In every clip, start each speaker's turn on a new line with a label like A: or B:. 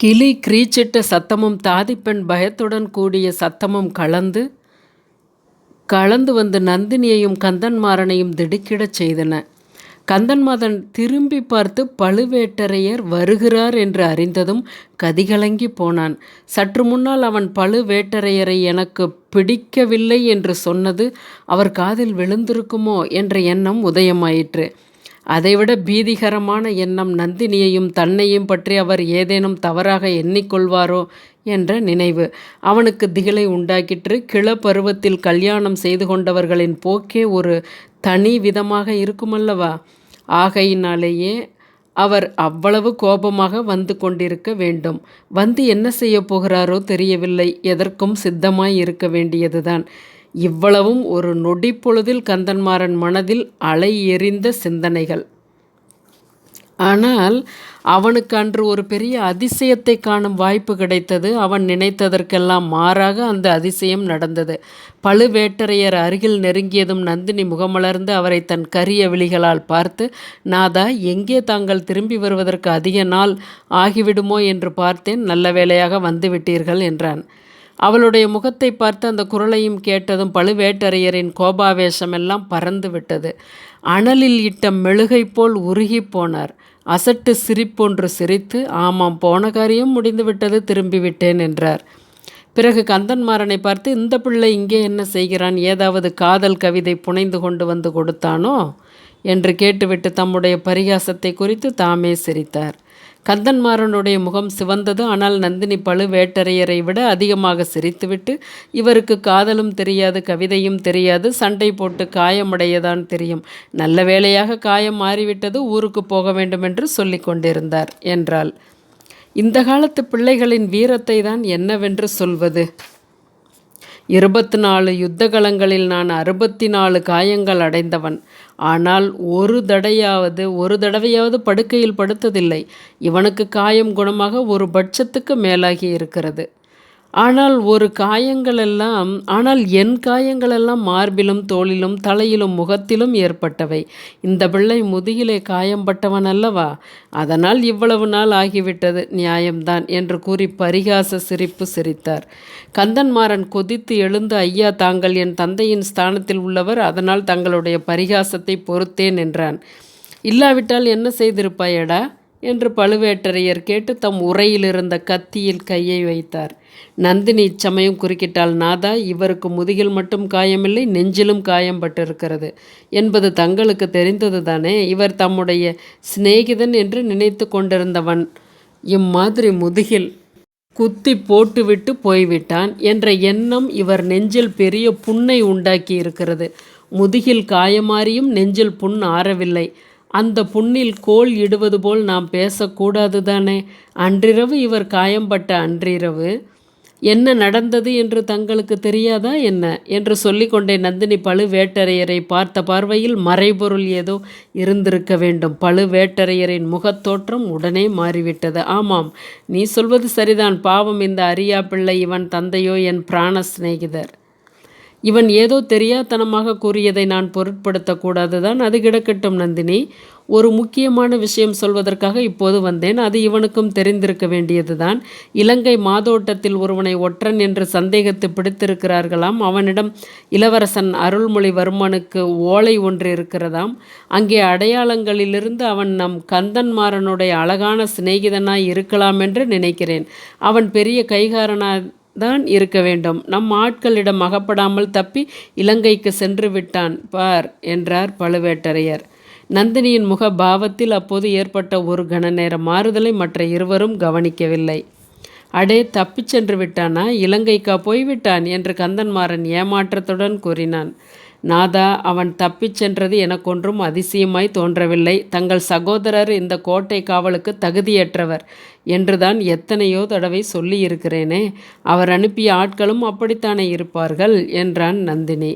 A: கிளி கிரீச்சிட்ட சத்தமும் தாதிப்பெண் பயத்துடன் கூடிய சத்தமும் கலந்து கலந்து வந்து நந்தினியையும் கந்தன்மாறனையும் திடுக்கிடச் செய்தன. கந்தன்மாதன் திரும்பி பார்த்து பழுவேட்டரையர் வருகிறார் என்று அறிந்ததும் கதிகலங்கி போனான். சற்று முன்னால் அவன் பழுவேட்டரையரை எனக்கு பிடிக்கவில்லை என்று சொன்னது அவர் காதில் விழுந்திருக்குமோ? என்ற எண்ணம் உதயமாயிற்று. அதைவிட பீதிகரமான எண்ணம் நந்தினியையும் தன்னையும் பற்றி அவர் ஏதேனும் தவறாக எண்ணிக்கொள்வாரோ என்ற நினைவு. அவனுக்கு திகிலை உண்டாக்கிற்று. கிள பருவத்தில் கல்யாணம் செய்து கொண்டவர்களின் போக்கே ஒரு தனி விதமாக இருக்குமல்லவா? ஆகையினாலேயே அவர் அவ்வளவு கோபமாக வந்து கொண்டிருக்க வேண்டும். வந்து என்ன செய்ய போகிறாரோ தெரியவில்லை. எதற்கும் சித்தமாய் இருக்க வேண்டியதுதான். இவ்வளவும் ஒரு நொடி பொழுதில் கந்தன்மாறன் மனதில் அலை எறிந்த சிந்தனைகள். ஆனால் அவனுக்கு அன்று ஒரு பெரிய அதிசயத்தை காணும் வாய்ப்பு கிடைத்தது. அவன் நினைத்ததற்கெல்லாம் மாறாக அந்த அதிசயம் நடந்தது. பழுவேட்டரையர் அருகில் நெருங்கியதும் நந்தினி முகமலர்ந்து அவரை தன் கரிய விழிகளால் பார்த்து நாதா எங்கே தாங்கள் திரும்பி வருவதற்கு அதிக நாள் ஆகிவிடுமோ என்று பார்த்தேன். நல்ல வேளையாக வந்துவிட்டீர்கள் என்றான். அவளுடைய முகத்தை பார்த்து அந்த குரலையும் கேட்டதும் பழுவேட்டரையரின் கோபாவேசமெல்லாம் பறந்து விட்டது அனலில் இட்ட மெழுகை போல் உருகி போனார். அசட்டு சிரிப்பொன்று சிரித்து ஆமாம் போன காரியம் முடிந்துவிட்டது திரும்பிவிட்டேன் என்றார். பிறகு கந்தன்மாறனை பார்த்து இந்த பிள்ளை இங்கே என்ன செய்கிறான்? ஏதாவது காதல் கவிதை புனைந்து கொண்டு வந்து கொடுத்தானோ? என்று கேட்டுவிட்டு தம்முடைய பரிகாசத்தை குறித்து தாமே சிரித்தார். கந்தன்மாறனுடைய முகம் சிவந்தது. ஆனால் நந்தினி பழுவேட்டரையரை விட அதிகமாக சிரித்துவிட்டு இவருக்கு காதலும் தெரியாது கவிதையும் தெரியாது சண்டை போட்டு காயமடையதான் தெரியும். நல்ல வேளையாக காயம் மாறிவிட்டது ஊருக்கு போக வேண்டும் என்று சொல்லி கொண்டிருந்தார் என்றாள். இந்த காலத்து பிள்ளைகளின் வீரத்தை தான் என்னவென்று சொல்வது? இருபத்தி நாலு யுத்தகலங்களில் நான் அறுபத்தி நாலு காயங்கள் அடைந்தவன். ஆனால் ஒரு தடையாவது ஒரு தடவையாவது படுக்கையில் படுத்ததில்லை. இவனுக்கு காயம் குணமாக ஒரு பட்சத்துக்கு மேலாகி இருக்கிறது. ஆனால் ஒரு காயங்களெல்லாம் ஆனால் என் காயங்களெல்லாம் மார்பிலும் தோளிலும் தலையிலும் முகத்திலும் ஏற்பட்டவை. இந்த பிள்ளை முதுகிலே காயம்பட்டவன் அல்லவா? அதனால் இவ்வளவு நாள் ஆகிவிட்டது நியாயம்தான் என்று கூறி பரிகாச சிரிப்பு சிரித்தார். கந்தன்மாறன் கொதித்து எழுந்து ஐயா தாங்கள் என் தந்தையின் ஸ்தானத்தில் உள்ளவர் அதனால் தங்களுடைய பரிகாசத்தை பொறுத்தேன் என்றான். இல்லாவிட்டால் என்ன செய்திருப்பாயடா? என்று பழுவேட்டரையர் கேட்டு தம் உரையிலிருந்த கத்தியில் கையை வைத்தார். நந்தினி இச்சமயம் குறுக்கிட்டால் நாதா இவருக்கு முதுகில் மட்டும் காயமில்லை நெஞ்சிலும் காயம் பட்டிருக்கிறது என்பது தங்களுக்கு தெரிந்தது தானே இவர் தம்முடைய சிநேகிதன் என்று நினைத்து கொண்டிருந்தவன் இம்மாதிரி முதுகில் குத்தி போட்டுவிட்டு போய்விட்டான் என்ற எண்ணம் இவர் நெஞ்சில் பெரிய புண்ணை உண்டாக்கி இருக்கிறது முதுகில் காயமாறியும் நெஞ்சில் புண் ஆறவில்லை. அந்த புண்ணில் கோல் இடுவது போல் நாம் பேசக்கூடாது தானே? அன்றிரவு இவர் காயம்பட்ட அன்றிரவு. என்ன நடந்தது என்று தங்களுக்கு தெரியாதா என்ன? என்று சொல்லிக்கொண்டே நந்தினி பழுவேட்டரையரை பார்த்த பார்வையில் மறைபொருள் ஏதோ இருந்திருக்க வேண்டும். பழுவேட்டரையரின் முகத்தோற்றம் உடனே மாறிவிட்டது. ஆமாம் நீ சொல்வது சரிதான். பாவம் இந்த அரியா பிள்ளை இவன் தந்தையோ என் பிராண சிநேகிதர். இவன் ஏதோ தெரியாதனமாக கூறியதை நான் பொருட்படுத்தக்கூடாது தான் அது கிடக்கட்டும் நந்தினி. ஒரு முக்கியமான விஷயம் சொல்வதற்காக இப்போது வந்தேன். அது இவனுக்கும் தெரிந்திருக்க வேண்டியதுதான். இலங்கை மாதோட்டத்தில் ஒருவனை ஒற்றன் என்று சந்தேகத்து பிடித்திருக்கிறார்களாம். அவனிடம் இளவரசன் அருள்மொழிவர்மனுக்கு ஓலை ஒன்று இருக்கிறதாம். அங்கே அடையாளங்களிலிருந்து அவன் நம் கந்தன்மாறனுடைய அழகான சிநேகிதனாய் இருக்கலாம் என்று நினைக்கிறேன். அவன் பெரிய கைகாரனா தான் இருக்க வேண்டும். நம் ஆட்களிடம் அகப்படாமல் தப்பி இலங்கைக்கு சென்று விட்டான் பார் என்றார் பழுவேட்டரையர். நந்தினியின் முக பாவத்தில் அப்போது ஏற்பட்ட ஒரு கண நேர மாறுதலை மற்ற இருவரும் கவனிக்கவில்லை. அடே தப்பிச் சென்று விட்டானா? இலங்கைக்கா போய்விட்டான்? என்று கந்தன்மாறன் ஏமாற்றத்துடன் கூறினான். நாதா அவன் தப்பிச் சென்றது எனக்கொன்றும் அதிசயமாய் தோன்றவில்லை. தங்கள் சகோதரர் இந்த கோட்டை காவலுக்கு தகுதியற்றவர் என்றுதான் எத்தனையோ தடவை சொல்லியிருக்கிறேனே. அவர் அனுப்பிய ஆட்களும் அப்படித்தானே இருப்பார்கள் என்றான் நந்தினி.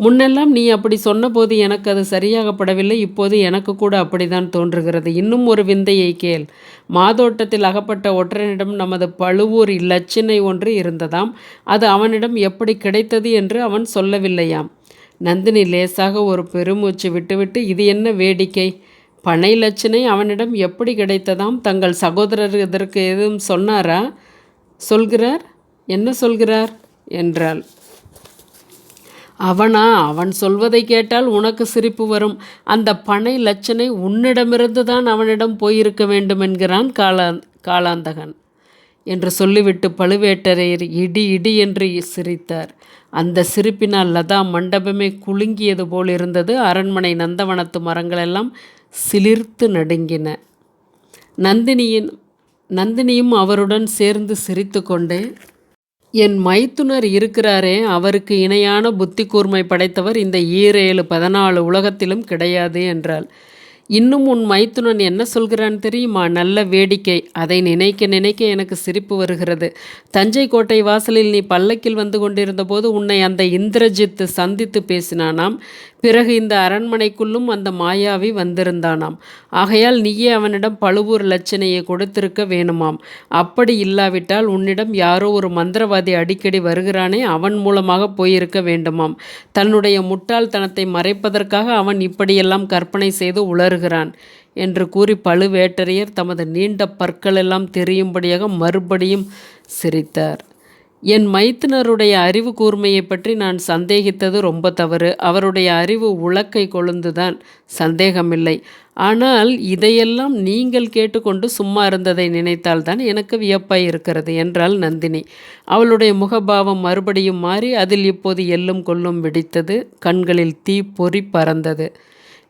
A: முன்னெல்லாம் நீ அப்படி சொன்னபோது எனக்கு அது சரியாகப்படவில்லை. இப்போது எனக்கு கூட அப்படித்தான் தோன்றுகிறது. இன்னும் ஒரு விந்தையை கேள். மாதோட்டத்தில் அகப்பட்ட ஒற்றனிடம் நமது பழுவூர் இலச்சினை ஒன்று இருந்ததாம். அது அவனிடம் எப்படி கிடைத்தது என்று அவன் சொல்லவில்லையாம். நந்தினி லேசாக ஒரு பெருமூச்சு விட்டுவிட்டு இது என்ன வேடிக்கை? பனை லட்சணை அவனிடம் எப்படி கிடைத்ததாம்? தங்கள் சகோதரர் இதற்கு எதுவும் சொன்னாரா? சொல்கிறார். என்ன சொல்கிறார்? என்றாள். அவனா? அவன் சொல்வதை கேட்டால் உனக்கு சிரிப்பு வரும். அந்த பனை லட்சணை உன்னிடமிருந்து தான் அவனிடம் போயிருக்க வேண்டும் என்கிறான் காலா காலாந்தகன். என்று சொல்லிவிட்டு பழுவேட்டரையர் இடி இடி என்று சிரித்தார். அந்த சிரிப்பினால் லதா மண்டபமே குலுங்கியது போல் இருந்தது. அரண்மனை நந்தவனத்து மரங்களெல்லாம் சிலிர்த்து நடுங்கின. நந்தினியின் நந்தினியும் அவருடன் சேர்ந்து சிரித்து கொண்டே என் மைத்துனர் இருக்கிறாரே அவருக்கு இணையான புத்தி கூர்மை படைத்தவர் இந்த ஈரேழு பதினாலு உலகத்திலும் கிடையாது என்றாள். இன்னும் உன் மைத்துனன் என்ன சொல்கிறான் தெரியுமா? நல்ல வேடிக்கை. அதை நினைக்க நினைக்க எனக்கு சிரிப்பு வருகிறது. தஞ்சை கோட்டை வாசலில் நீ பல்லக்கில் வந்து கொண்டிருந்தபோது உன்னை அந்த இந்திரஜித்து சந்தித்து பேசினானாம். பிறகு இந்த அரண்மனைக்குள்ளும் அந்த மாயாவி வந்திருந்தானாம். ஆகையால் நீயே அவனிடம் பழுவூர் லட்சணையை கொடுத்திருக்க வேணுமாம். அப்படி இல்லாவிட்டால் உன்னிடம் யாரோ ஒரு மந்திரவாதி அடிக்கடி வருகிறானே அவன் மூலமாக போயிருக்க வேண்டுமாம். தன்னுடைய முட்டாள்தனத்தை மறைப்பதற்காக அவன் இப்படியெல்லாம் கற்பனை செய்து உளறுகிறான் என்று கூறி பழுவேட்டரையர் தமது நீண்ட பற்களெல்லாம் தெரியும்படியாக மறுபடியும் சிரித்தார். என் மைத்துனருடைய அறிவு கூர்மையை பற்றி நான் சந்தேகித்தது ரொம்ப தவறு. அவருடைய அறிவு உலக்கை கொழுந்துதான். சந்தேகமில்லை. ஆனால் இதையெல்லாம் நீங்கள் கேட்டுக்கொண்டு சும்மா இருந்ததை நினைத்தால்தான் எனக்கு வியப்பாய் இருக்கிறது என்றாள் நந்தினி. அவளுடைய முகபாவம் மறுபடியும் மாறி அதில் இப்போது எல்லும் கொல்லும் வெடித்தது. கண்களில் தீ பொறி பறந்தது.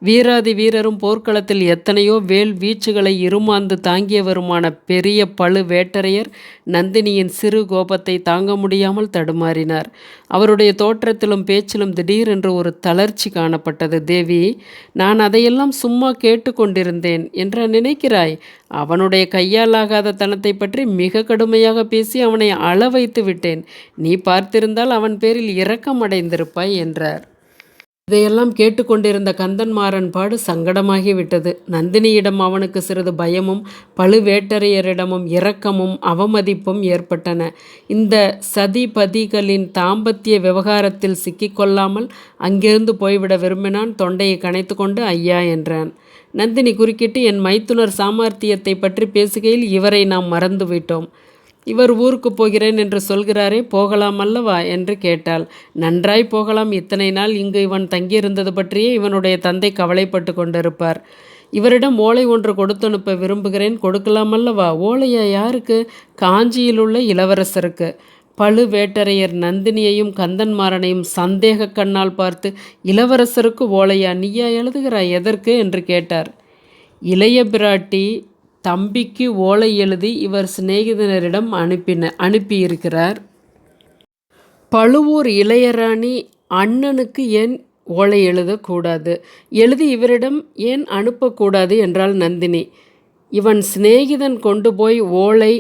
A: வீராதி வீரரும் போர்க்களத்தில் எத்தனையோ வேல் வீச்சுகளை இருமாந்து தாங்கியவருமான பெரிய பழு வேட்டரையர் நந்தினியின் சிறு கோபத்தை தாங்க முடியாமல் தடுமாறினார். அவருடைய தோற்றத்திலும் பேச்சிலும் திடீரென்று ஒரு தளர்ச்சி காணப்பட்டது. தேவி நான் அதையெல்லாம் சும்மா கேட்டுக்கொண்டிருந்தேன். என்று நினைக்கிறாய்? அவனுடைய கையாலாகாத தனத்தை பற்றி மிக கடுமையாக பேசி அவனை அள வைத்து விட்டேன். நீ பார்த்திருந்தால் அவன் பேரில் இரக்கம் அடைந்திருப்பாய் என்றார். இதையெல்லாம் கேட்டுக்கொண்டிருந்த கந்தன்மாறன் பாடு சங்கடமாகிவிட்டது. நந்தினியிடம் அவனுக்கு சிறிது பயமும் பழுவேட்டரையரிடமும் இரக்கமும் அவமதிப்பும் ஏற்பட்டன. இந்த சதிபதிகளின் தாம்பத்திய விவகாரத்தில் சிக்கிக்கொள்ளாமல் அங்கிருந்து போய்விட விரும்பினான். தொண்டையை கணைத்து கொண்டு ஐயா என்றான். நந்தினி குறுக்கிட்டு என் மைத்துனர் சாமர்த்தியத்தை பற்றி பேசுகையில் இவரை நாம் மறந்துவிட்டோம். இவர் ஊருக்கு போகிறேன் என்று சொல்கிறாரே போகலாம் அல்லவா? என்று கேட்டாள். நன்றாய் போகலாம். இத்தனை நாள் இங்கு இவன் தங்கியிருந்தது பற்றியே இவனுடைய தந்தை கவலைப்பட்டு கொண்டிருப்பார். இவரிடம் ஓலை ஒன்று கொடுத்தனுப்ப விரும்புகிறேன். கொடுக்கலாம் அல்லவா? ஓலையா யாருக்கு? காஞ்சியில் உள்ள இளவரசருக்கு பழுவேட்டரையர் நந்தினியையும் கந்தன்மாறனையும் சந்தேக கண்ணால் பார்த்து இளவரசருக்கு ஓலையா? நீயா எழுதுகிறாய்? எதற்கு? என்று கேட்டார். இளைய பிராட்டி தம்பிக்கு ஓலை எழுதி இவர் சிநேகிதனரிடம் அனுப்பின அனுப்பியிருக்கிறார். பழுவூர் இளையராணி அண்ணனுக்கு ஏன் ஓலை எழுதக்கூடாது? எழுதி இவரிடம் ஏன் அனுப்பக்கூடாது என்றாள் நந்தினி. இவன் சிநேகிதன் கொண்டு போய் ஓலை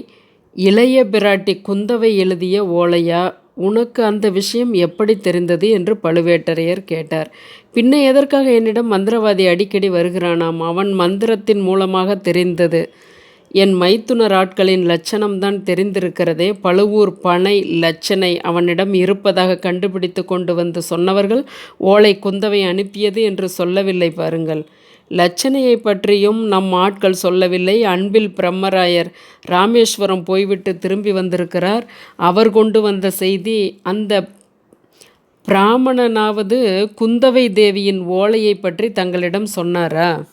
A: இளைய பிராட்டி குந்தவை எழுதிய ஓலையா? உனக்கு அந்த விஷயம் எப்படி தெரிந்தது? என்று பழுவேட்டரையர் கேட்டார். பின்ன எதற்காக என்னிடம் மந்திரவாதி அடிக்கடி வருகிறானாம்? அவன் மந்திரத்தின் மூலமாக தெரிந்தது. என் மைத்துனர் ஆட்களின் லட்சணம்தான் தெரிந்திருக்கிறதே. பழுவூர் பனை லட்சணை அவனிடம் இருப்பதாக கண்டுபிடித்து கொண்டு வந்து சொன்னவர்கள் ஓலை குந்தவை அனுப்பியது என்று சொல்லவில்லை பாருங்கள். லட்சணையை பற்றியும் நம் ஆட்கள் சொல்லவில்லை. அன்பில் பிரம்மராயர் ராமேஸ்வரம் போய்விட்டு திரும்பி வந்திருக்கிறார். அவர் கொண்டு வந்த செய்தி அந்த பிராமணனாவது குந்தவை தேவியின் ஓலையை பற்றி தங்களிடம் சொன்னாரா?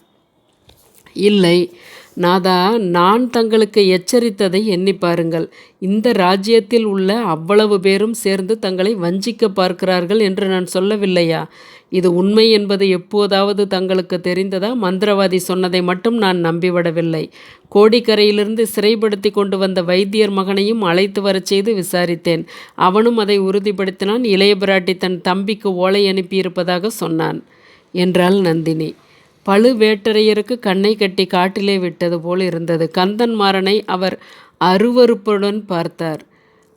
A: இல்லை. நாதா நான் தங்களுக்கு எச்சரித்ததை எண்ணி பாருங்கள். இந்த ராஜ்யத்தில் உள்ள அவ்வளவு பேரும் சேர்ந்து தங்களை வஞ்சிக்க பார்க்கிறார்கள் என்று நான் சொல்லவில்லையா? இது உண்மை என்பது எப்போதாவது தங்களுக்கு தெரிந்ததா? மந்திரவாதி சொன்னதை மட்டும் நான் நம்பிவிடவில்லை. கோடிக்கரையிலிருந்து சிறைப்படுத்தி கொண்டு வந்த வைத்தியர் மகனையும் அழைத்து வரச் செய்து விசாரித்தேன். அவனும் அதை உறுதிப்படுத்தினான். இளைய பிராட்டி தன் தம்பிக்கு ஓலை அனுப்பியிருப்பதாக சொன்னான். என்றாள் நந்தினி. பழுவேட்டரையருக்கு கண்ணை கட்டி காட்டிலே விட்டது போல் இருந்தது. கந்தன்மாறனை அவர் அருவறுப்புடன் பார்த்தார்.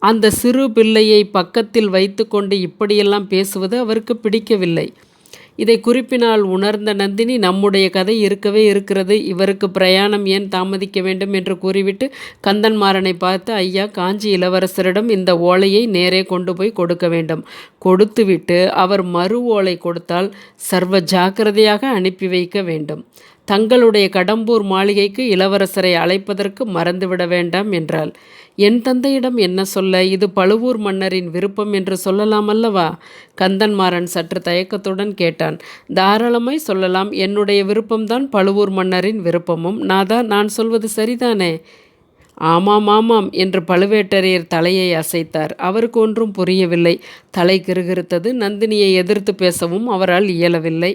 A: அந்த சிறு பிள்ளையை பக்கத்தில் வைத்துக்கொண்டு இப்படியெல்லாம் பேசுவது அவருக்கு பிடிக்கவில்லை. இதை குறிப்பினால் உணர்ந்த நந்தினி நம்முடைய கதை இருக்கவே இருக்கிறது. இவருக்கு பிரயாணம் ஏன் தாமதிக்க வேண்டும்? என்று கூறிவிட்டு கந்தன்மாறனை பார்த்து ஐயா காஞ்சி இளவரசரிடம் இந்த ஓலையை நேரே கொண்டு போய் கொடுக்க வேண்டும். கொடுத்துவிட்டு அவர் மறு ஓலை கொடுத்தால் சர்வ ஜாக்கிரதையாக அனுப்பி வைக்க வேண்டும். தங்களுடைய கடம்பூர் மாளிகைக்கு இளவரசரை அழைப்பதற்கு மறந்துவிட வேண்டாம் என்றாள். என் தந்தையிடம் என்ன சொல்ல இது பழுவூர் மன்னரின் விருப்பம் என்று சொல்லலாம் அல்லவா? கந்தன்மாறன் சற்று தயக்கத்துடன் கேட்டான். தாராளமாய் சொல்லலாம் என்னுடைய விருப்பம்தான் பழுவூர் மன்னரின் விருப்பமும். நாதா நான் சொல்வது சரிதானே? ஆமாம் ஆமாம் என்று பழுவேட்டரையர் தலையை அசைத்தார். அவருக்கு ஒன்றும் புரியவில்லை. தலை கிருகிருத்தது. நந்தினியை எதிர்த்து பேசவும் அவரால் இயலவில்லை.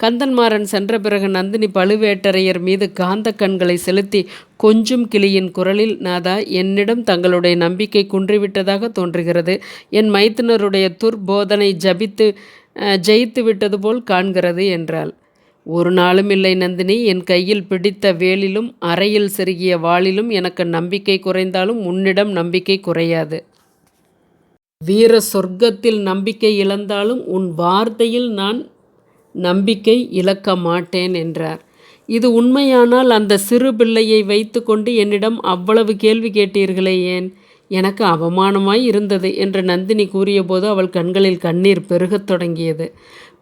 A: கந்தன்மாறன் சென்ற பிறகு நந்தினி பழுவேட்டரையர் மீது காந்த கண்களை செலுத்தி கொஞ்சும் கிளியின் குரலில் நாதா என்னிடம் தங்களுடைய நம்பிக்கை குன்றிவிட்டதாக தோன்றுகிறது. என் மைத்துனருடைய துர்போதனை ஜபித்து ஜெயித்து விட்டது போல் காண்கிறது என்றாள். ஒரு நாளும் இல்லை நந்தினி என் கையில் பிடித்த வேலிலும் அறையில் செருகிய வாளிலும் எனக்கு நம்பிக்கை குறைந்தாலும் உன்னிடம் நம்பிக்கை குறையாது. வீர சொர்க்கத்தில் நம்பிக்கை இழந்தாலும் உன் வார்த்தையில் நான் நம்பிக்கை இழக்க மாட்டேன் என்றார். இது உண்மையானால் அந்த சிறு பிள்ளையை வைத்துக்கொண்டு என்னிடம் அவ்வளவு கேள்வி கேட்டீர்களே ஏன்? எனக்கு அவமானமாய் இருந்தது என்று நந்தினி கூறியபோது அவள் கண்களில் கண்ணீர் பெருகத் தொடங்கியது.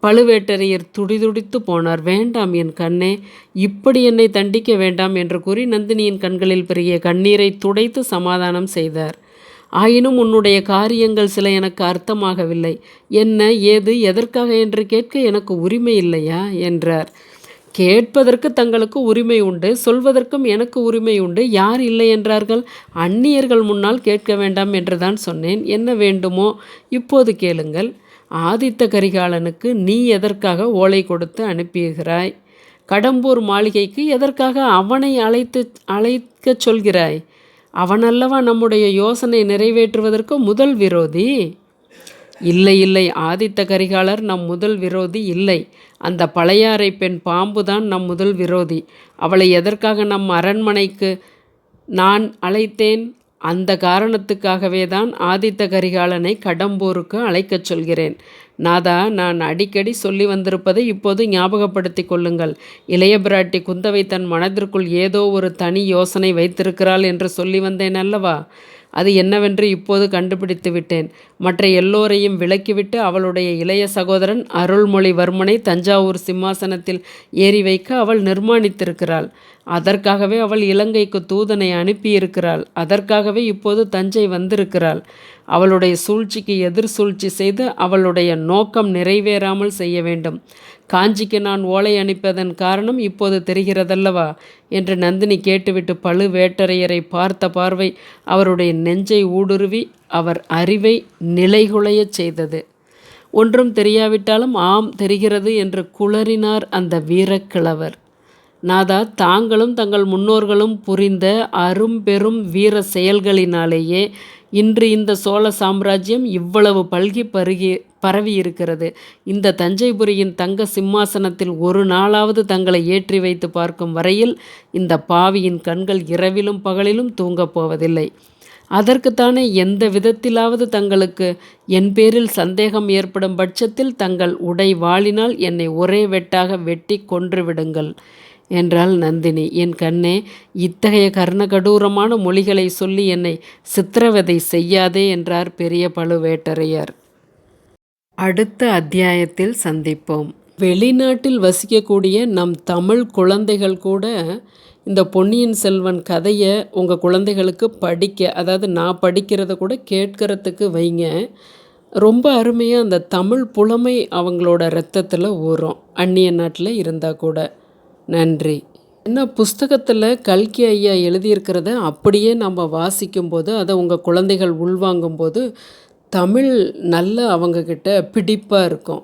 A: பழுவேட்டரையர் துடிதுடித்து போனார். வேண்டாம் என் கண்ணே இப்படி என்னை தண்டிக்க வேண்டாம் என்று கூறி நந்தினியின் கண்களில் பெருகிய கண்ணீரை துடைத்து சமாதானம் செய்தார். ஆயினும் உன்னுடைய காரியங்கள் சில எனக்கு அர்த்தமாகவில்லை. என்ன ஏது எதற்காக என்று கேட்க எனக்கு உரிமை இல்லையா? என்றார். கேட்பதற்கு தங்களுக்கு உரிமை உண்டு சொல்வதற்கும் எனக்கு உரிமை உண்டு. யார் இல்லை என்றார்கள்? அந்நியர்கள் முன்னால் கேட்க வேண்டாம் என்றுதான் சொன்னேன். என்ன வேண்டுமோ? இப்போது கேளுங்கள். ஆதித்த கரிகாலனுக்கு நீ எதற்காக ஓலை கொடுத்து அனுப்புகிறாய் கடம்பூர் மாளிகைக்கு எதற்காக அவனை அழைத்து அழைக்கச் சொல்கிறாய்? அவனல்லவா நம்முடைய யோசனை நிறைவேற்றுவதற்கு முதல் விரோதி? இல்லை இல்லை. ஆதித்த கரிகாலர் நம் முதல் விரோதி இல்லை. அந்த பழையாறை பெண் பாம்புதான் நம் முதல் விரோதி. அவளை எதற்காக நம் அரண்மனைக்கு நான் அழைத்தேன்? அந்த காரணத்துக்காகவே தான் ஆதித்த கரிகாலனை கடம்பூருக்கு அழைக்கச் சொல்கிறேன். நாதா நான் அடிக்கடி சொல்லி வந்திருப்பதை இப்போது ஞாபகப்படுத்தி கொள்ளுங்கள். இளைய பிராட்டி குந்தவை தன் மனதிற்குள் ஏதோ ஒரு தனி யோசனை வைத்திருக்கிறாள் என்று சொல்லி வந்தேன் அல்லவா? அது என்னவென்று இப்போது கண்டுபிடித்து விட்டேன். மற்ற எல்லோரையும் விலக்கிவிட்டு அவளுடைய இளைய சகோதரன் அருள்மொழிவர்மனை தஞ்சாவூர் சிம்மாசனத்தில் ஏறி வைக்க அவள் நிர்மாணித்திருக்கிறாள். அதற்காகவே அவள் இலங்கைக்கு தூதனை அனுப்பியிருக்கிறாள். அதற்காகவே இப்போது தஞ்சை வந்திருக்கிறாள். அவளுடைய சூழ்ச்சிக்கு எதிர் சூழ்ச்சி செய்து அவளுடைய நோக்கம் நிறைவேறாமல் செய்ய வேண்டும். காஞ்சிக்கு நான் ஓலை அனுப்பியதன் காரணம் இப்போது தெரிகிறதல்லவா? என்று நந்தினி கேட்டுவிட்டு பழுவேட்டரையரை பார்த்த பார்வை அவருடைய நெஞ்சை ஊடுருவி அவர் அறிவை நிலைகுலையச் செய்தது. ஒன்றும் தெரியாவிட்டாலும் ஆம் தெரிகிறது என்று குளறினார் அந்த வீரக்கிழவர். நாதா தாங்களும் தங்கள் முன்னோர்களும் புரிந்த அரும்பெரும் வீர செயல்களினாலேயே இன்று இந்த சோழ சாம்ராஜ்யம் இவ்வளவு பல்கி பருகி பரவி இருக்கிறது. இந்த தஞ்சைபுரியின் தங்க சிம்மாசனத்தில் ஒரு நாளாவது தங்களை ஏற்றி வைத்து பார்க்கும் வரையில் இந்த பாவியின் கண்கள் இரவிலும் பகலிலும் தூங்கப் போவதில்லை. அதற்குத்தானே எந்த விதத்திலாவது தங்களுக்கு என் பேரில் சந்தேகம் ஏற்படும் பட்சத்தில் தங்கள் உடை வாளினால் என்னை ஒரே வெட்டாக வெட்டி கொன்று விடுங்கள். என்றாள் நந்தினி. என் கண்ணே இத்தகைய கர்ணகடூரமான மொழிகளை சொல்லி என்னை சித்திரவதை செய்யாதே என்றார் பெரிய பழுவேட்டரையர். அடுத்த அத்தியாயத்தில் சந்திப்போம். வெளிநாட்டில் வசிக்கக்கூடிய நம் தமிழ் குழந்தைகள் கூட இந்த பொன்னியின் செல்வன் கதையை உங்கள் குழந்தைகளுக்கு படிக்க அதாவது நான் படிக்கிறத கூட கேட்கறதுக்கு வைங்க. ரொம்ப அருமையாக அந்த தமிழ் புலமை அவங்களோட ரத்தத்தில் ஊறும். அந்நிய நாட்டில் இருந்தால் கூட. நன்றி. என்ன புஸ்தகத்தில் கல்கி ஐயா எழுதியிருக்கிறத அப்படியே நம்ம வாசிக்கும்போது அதை உங்கள் குழந்தைகள் உள்வாங்கும்போது தமிழ் நல்ல அவங்கக்கிட்ட பிடிப்பாக இருக்கும்.